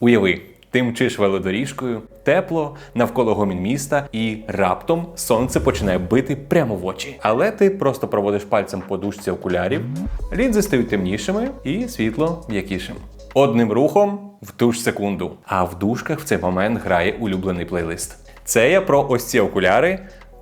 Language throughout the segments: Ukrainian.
Уяви, ти мчиш велодоріжкою, тепло, навколо гомін міста, і раптом сонце починає бити прямо в очі. Але ти просто проводиш пальцем по дужці окулярів, лінзи стають темнішими і світло м'якішим. Одним рухом в ту ж секунду. А в дужках в цей момент грає улюблений плейлист. Це я про ось ці окуляри.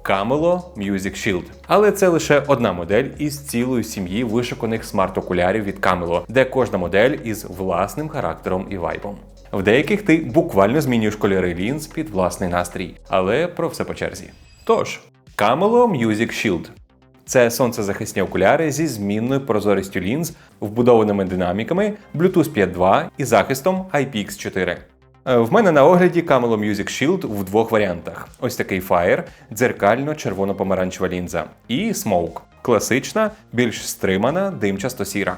Camelo Music Shield. Але це лише одна модель із цілої сім'ї вишуканих смарт-окулярів від Camelo, де кожна модель із власним характером і вайбом. В деяких ти буквально змінюєш кольори лінз під власний настрій, але про все по черзі. Тож, Camelo Music Shield це сонцезахисні окуляри зі змінною прозорістю лінз, вбудованими динаміками, Bluetooth 5.2 і захистом IPX4. Е, В мене на огляді Camelo Music Shield в двох варіантах: ось такий Fire, дзеркально-червоно-помаранчева лінза, і Smoke класична, більш стримана, димчасто-сіра.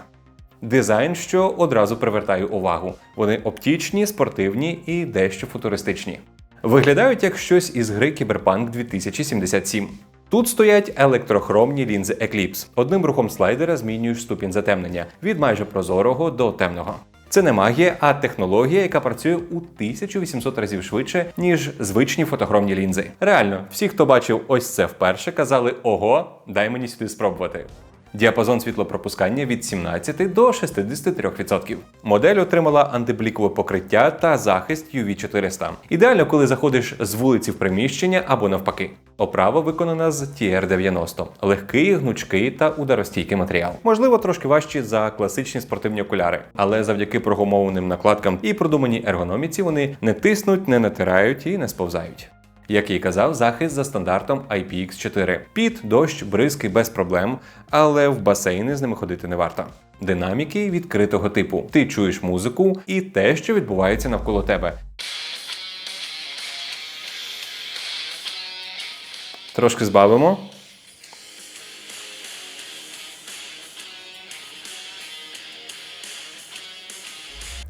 Дизайн, що одразу привертає увагу. Вони оптічні, спортивні і дещо футуристичні. Виглядають як щось із гри Cyberpunk 2077. Тут стоять електрохромні лінзи Eclipse. Одним рухом слайдера змінюєш ступінь затемнення від майже прозорого до темного. Це не магія, а технологія, яка працює у 1800 разів швидше, ніж звичні фотохромні лінзи. Реально, всі, хто бачив ось це вперше, казали: ого, дай мені сюди спробувати. Діапазон світлопропускання від 17 до 63%. Модель отримала антиблікове покриття та захист UV400. Ідеально, коли заходиш з вулиці в приміщення або навпаки. Оправа виконана з TR90. Легкий, гнучкий та ударостійкий матеріал. Можливо, трошки важчі за класичні спортивні окуляри, але завдяки прогумованим накладкам і продуманій ергономіці вони не тиснуть, не натирають і не сповзають. Як я казав, захист за стандартом IPX4. Під, дощ, бризки без проблем, але в басейни з ними ходити не варто. Динаміки відкритого типу. Ти чуєш музику і те, що відбувається навколо тебе. Трошки збавимо.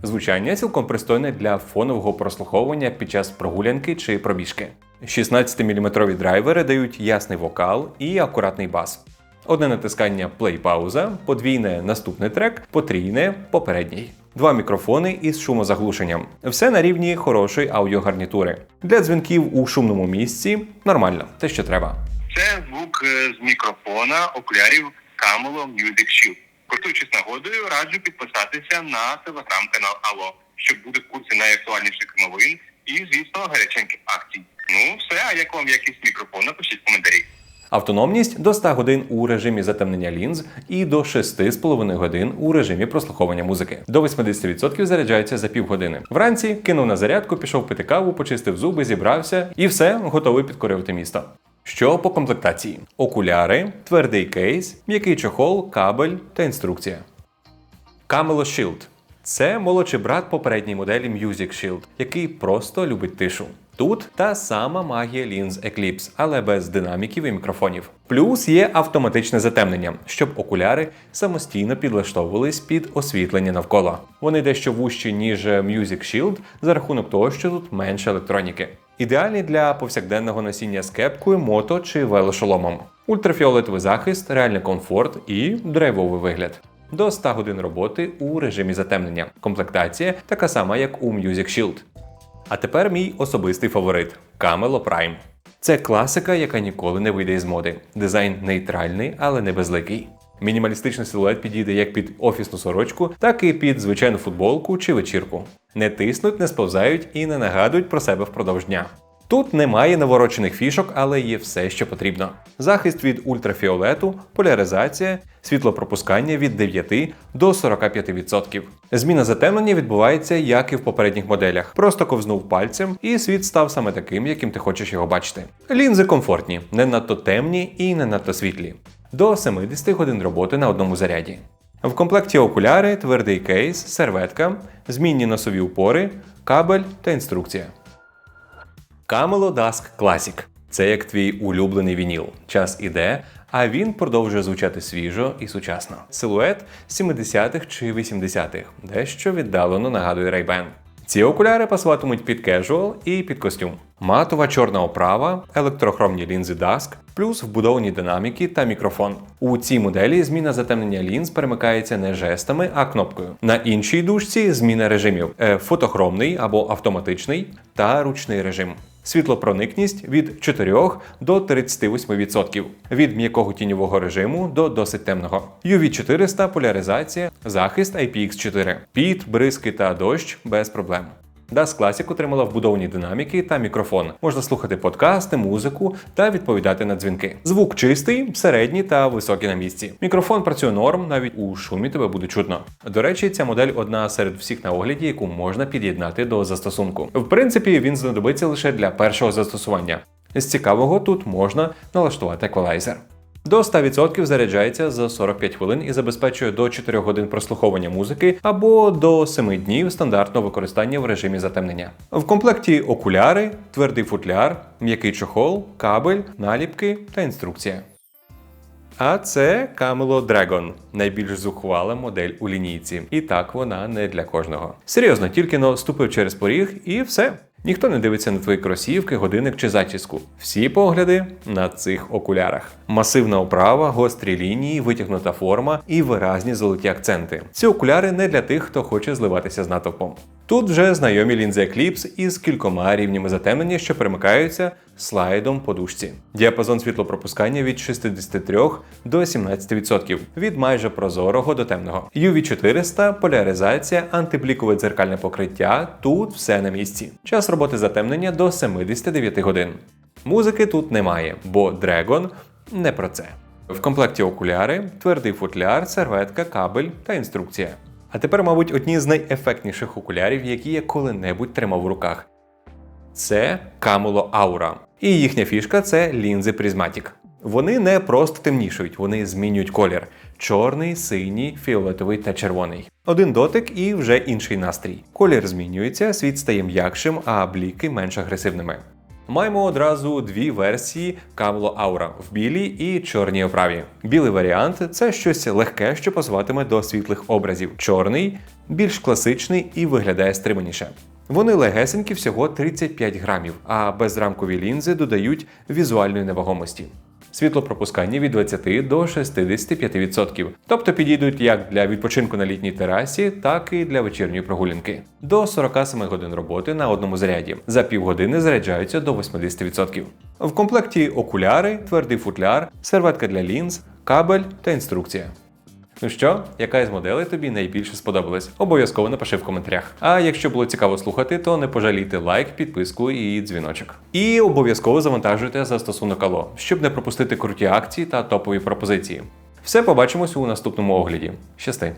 Звучання цілком пристойне для фонового прослуховування під час прогулянки чи пробіжки. 16-мм драйвери дають ясний вокал і акуратний бас. Одне натискання плей-пауза, подвійне наступний трек, потрійне попередній. Два мікрофони із шумозаглушенням. Все на рівні хорошої аудіогарнітури. Для дзвінків у шумному місці нормально, те, що треба. Це звук е, з мікрофона окулярів Camelo Music Shield. Користуючись нагодою, раджу підписатися на телеграм-канал Алло, щоб бути в курсі найактуальніших новин і, звісно, гаряченьких акцій. Як вам якість мікрофона, пишіть в коментарі. Автономність до 100 годин у режимі затемнення лінз і до 6,5 годин у режимі прослуховування музики. До 80% заряджається за півгодини. Вранці кинув на зарядку, пішов пити каву, почистив зуби, зібрався і все, готовий підкорювати місто. Що по комплектації? Окуляри, твердий кейс, м'який чохол, кабель та інструкція. Camelo Shield – це молодший брат попередньої моделі Music Shield, який просто любить тишу. Тут та сама магія лінз Eclipse, але без динаміків і мікрофонів. Плюс є автоматичне затемнення, щоб окуляри самостійно підлаштовувались під освітлення навколо. Вони дещо вужчі, ніж Music Shield за рахунок того, що тут менше електроніки. Ідеальні для повсякденного носіння з кепкою, мото чи велошоломом. Ультрафіолетовий захист, реальний комфорт і драйвовий вигляд. До 100 годин роботи у режимі затемнення. Комплектація така сама, як у Music Shield. А тепер мій особистий фаворит Camelo Prime. Це класика, яка ніколи не вийде із моди. Дизайн нейтральний, але не безликий. Мінімалістичний силует підійде як під офісну сорочку, так і під звичайну футболку чи вечірку. Не тиснуть, не сповзають і не нагадують про себе впродовж дня. Тут немає наворочених фішок, але є все, що потрібно: захист від ультрафіолету, поляризація, світлопропускання від 9 до 45%. Зміна затемнення відбувається, як і в попередніх моделях. Просто ковзнув пальцем, і світ став саме таким, яким ти хочеш його бачити. Лінзи комфортні, не надто темні і не надто світлі. До 70 годин роботи на одному заряді. В комплекті окуляри, твердий кейс, серветка, змінні носові упори, кабель та інструкція. Camelo Dusk Classic. Це як твій улюблений вініл. Час іде, а він продовжує звучати свіжо і сучасно. Силует 70-х чи 80-х, дещо віддалено нагадує Ray-Ban. Ці окуляри пасуватимуть під кежуал і під костюм. Матова чорна оправа, електрохромні лінзи Dusk, плюс вбудовані динаміки та мікрофон. У цій моделі зміна затемнення лінз перемикається не жестами, а кнопкою. На іншій дужці зміна режимів: е, фотохромний або автоматичний та ручний режим. Світлопроникність від 4 до 38%, від м'якого тіньового режиму до досить темного. UV400 поляризація, захист IPX4, піт, бризки та дощ без проблем. DAS Classic отримала вбудовані динаміки та мікрофон. Можна слухати подкасти, музику та відповідати на дзвінки. Звук чистий, середній та високий на місці. Мікрофон працює норм, навіть у шумі тебе буде чутно. До речі, ця модель одна серед всіх на огляді, яку можна під'єднати до застосунку. В принципі, він знадобиться лише для першого застосування. З цікавого тут можна налаштувати еквалайзер. До 100% заряджається за 45 хвилин і забезпечує до 4 годин прослуховування музики або до 7 днів стандартного використання в режимі затемнення. В комплекті окуляри, твердий футляр, м'який чохол, кабель, наліпки та інструкція. А це Camelo Dragon, найбільш зухвала модель у лінійці. І так вона не для кожного. Серйозно, тільки но ступив через поріг і все. Ніхто не дивиться на твої кросівки, годинник чи зачіску. Всі погляди на цих окулярах. Масивна оправа, гострі лінії, витягнута форма і виразні золоті акценти. Ці окуляри не для тих, хто хоче зливатися з натовпом. Тут вже знайомі лінзи Eclipse із кількома рівнями затемнення, що перемикаються слайдом по дужці. Діапазон світлопропускання від 63 до 17%, від майже прозорого до темного. UV400, поляризація, антиблікове дзеркальне покриття. Тут все на місці. Час роботи затемнення до 79 годин. Музики тут немає, бо Dragon не про це. В комплекті окуляри, твердий футляр, серветка, кабель та інструкція. А тепер, мабуть, одні з найефектніших окулярів, які я коли-небудь тримав в руках. Це Camolo Aura. І їхня фішка це лінзи Prismatic. Вони не просто темнішують, вони змінюють колір: чорний, синій, фіолетовий та червоний. Один дотик і вже інший настрій. Колір змінюється, світ стає м'якшим, а бліки менш агресивними. Маємо одразу дві версії Camlo Aura в білій і чорній оправі. Білий варіант це щось легке, що пасуватиме до світлих образів. Чорний більш класичний і виглядає стриманіше. Вони легесенькі всього 35 грамів, а безрамкові лінзи додають візуальної невагомості. Світлопропускання від 20 до 65%, тобто підійдуть як для відпочинку на літній терасі, так і для вечірньої прогулянки. До 47 годин роботи на одному заряді. За півгодини заряджаються до 80%. В комплекті окуляри, твердий футляр, серветка для лінз, кабель та інструкція. Ну що, яка із моделей тобі найбільше сподобалась? Обов'язково напиши в коментарях. А якщо було цікаво слухати, то не пожалійте лайк, підписку і дзвіночок. І обов'язково завантажуйте застосунок Ало, щоб не пропустити круті акції та топові пропозиції. Все побачимось у наступному огляді. Щасти!